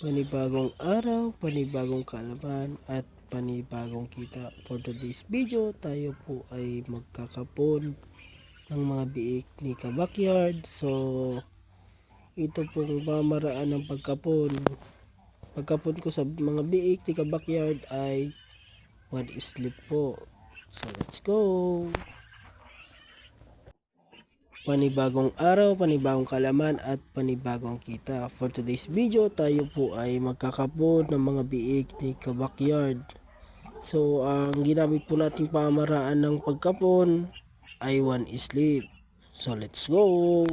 Panibagong araw, panibagong kaalaman at panibagong kita. For today's video, tayo po ay magkakapon ng mga biik ni Kabakyard. So, ito pong pamaraan ng pagkapon. Pagkapon ko sa mga biik ni Kabakyard ay one sleep po. So, let's go! Panibagong araw, panibagong kalaman at panibagong kita. For today's video, tayo po ay magkakapon ng mga biik ni Kabakyard. So, ang ginamit po nating pamaraan ng pagkapon ay one sleep. So, let's go!